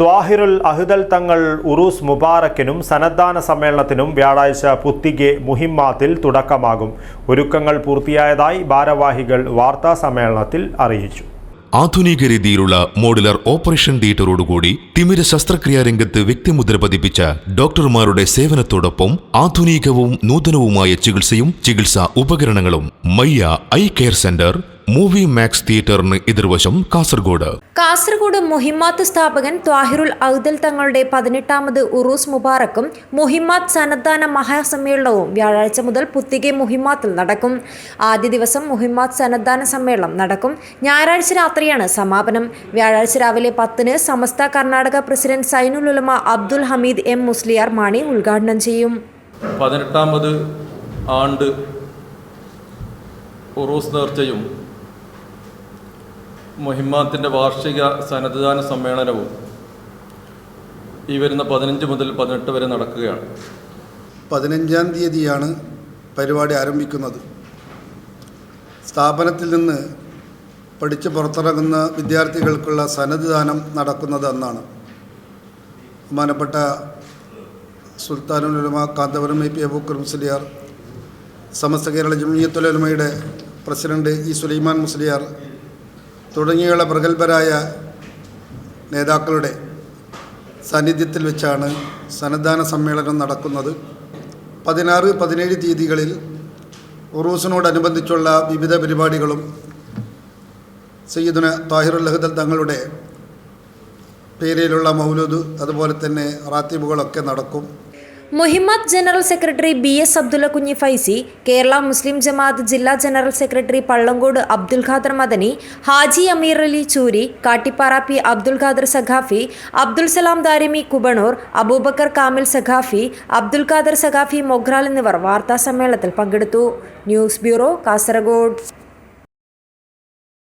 ത്വാഹിറുൽ അഹ്ദൽ തങ്ങൾ ഉറൂസ് മുബാറക്കിനും സന്നദ്ധാന സമ്മേളനത്തിനും വ്യാഴാഴ്ച പുത്തികെ മുഹിമ്മാത്തിൽ തുടക്കമാകും. ഒരുക്കങ്ങൾ പൂർത്തിയായതായി ഭാരവാഹികൾ വാർത്താ സമ്മേളനത്തിൽ അറിയിച്ചു. ആധുനിക രീതിയിലുള്ള മോഡുലർ ഓപ്പറേഷൻ തിയേറ്ററോടുകൂടി തിമിര ശസ്ത്രക്രിയാ രംഗത്ത് വ്യക്തിമുദ്ര പതിപ്പിച്ച ഡോക്ടർമാരുടെ സേവനത്തോടൊപ്പം ആധുനികവും നൂതനവുമായ ചികിത്സയും ചികിത്സാ ഉപകരണങ്ങളും Mayya eye care centre movie max തിയേറ്ററിന് എതിർവശം കാസർഗോഡ്. കാസർഗോഡ് മുഹിമാത്ത് സ്ഥാപകൻ ത്വാഹിറുൽ ഔദൽ തങ്ങളുടെ പതിനെട്ടാമത് ഉറൂസ് മുബാറക്കും മുഹിമാത്ത് സന്നദ്ധാന മഹാസമ്മേളനവും വ്യാഴാഴ്ച മുതൽ പുത്തികെ മുഹിമാത്തിൽ നടക്കും. ആദ്യ ദിവസം മുഹിമാത്ത് സന്നദ്ധാന സമ്മേളനം നടക്കും. ഞായറാഴ്ച രാത്രിയാണ് സമാപനം. വ്യാഴാഴ്ച രാവിലെ പത്തിന് സമസ്ത കർണാടക പ്രസിഡന്റ് സൈനുൽ ഉലമ അബ്ദുൽ ഹമീദ് എം മുസ്ലിയാർ മാണി ഉദ്ഘാടനം ചെയ്യും. പതിനെട്ടാമത് ആണ്ട് ഉറൂസ് നേർച്ചയും മുഹിമ്മാത്തിന്റെ വാർഷിക സന്നദ്ധദാന സമ്മേളനവും ഈ വരുന്ന പതിനഞ്ച് മുതൽ പതിനെട്ട് വരെ നടക്കുകയാണ്. പതിനഞ്ചാം തീയതിയാണ് പരിപാടി ആരംഭിക്കുന്നത്. സ്ഥാപനത്തിൽ നിന്ന് പഠിച്ച് പുറത്തിറങ്ങുന്ന വിദ്യാർത്ഥികൾക്കുള്ള സന്നദ്ധദാനം നടക്കുന്നത് അന്നാണ്. ബഹുമാനപ്പെട്ട സുൽത്താനുലമ കാന്തപുരം എ പി അബൂക്കർ മുസ്ലിയാർ സമസ്ത കേരള ജമിയത്തുലമയുടെ പ്രസിഡന്റ് ഇ സുലൈമാൻ മുസ്ലിയാർ തുടങ്ങിയുള്ള പ്രഗത്ഭരായ നേതാക്കളുടെ സാന്നിധ്യത്തിൽ വെച്ചാണ് സന്നദ്ധാന സമ്മേളനം നടക്കുന്നത്. പതിനാറ് പതിനേഴ് തീയതികളിൽ ഉറൂസിനോടനുബന്ധിച്ചുള്ള വിവിധ പരിപാടികളും സയ്യിദുന താഹിറുൽ ലഹദൽ തങ്ങളുടെ പേരിലുള്ള മൗലൂദ് അതുപോലെ തന്നെ റാത്തീബുകളൊക്കെ നടക്കും. Muhimmat general secretary B S Abdulla Kunhi Faizi Kerala Muslim Jamaath ജില്ലാ general secretary Pallangode Abdul Khader Madani Haji Ameer Ali Choori Kattippara P Abdul Khader Saqafi Abdul Salam Darimi Kubanoor Abubakar Kamil Saqafi Abdul Khader Saqafi Mogral എന്നിവർ വാർത്താ സമ്മേളനത്തിൽ പങ്കെടുത്തു. News bureau Kasaragod.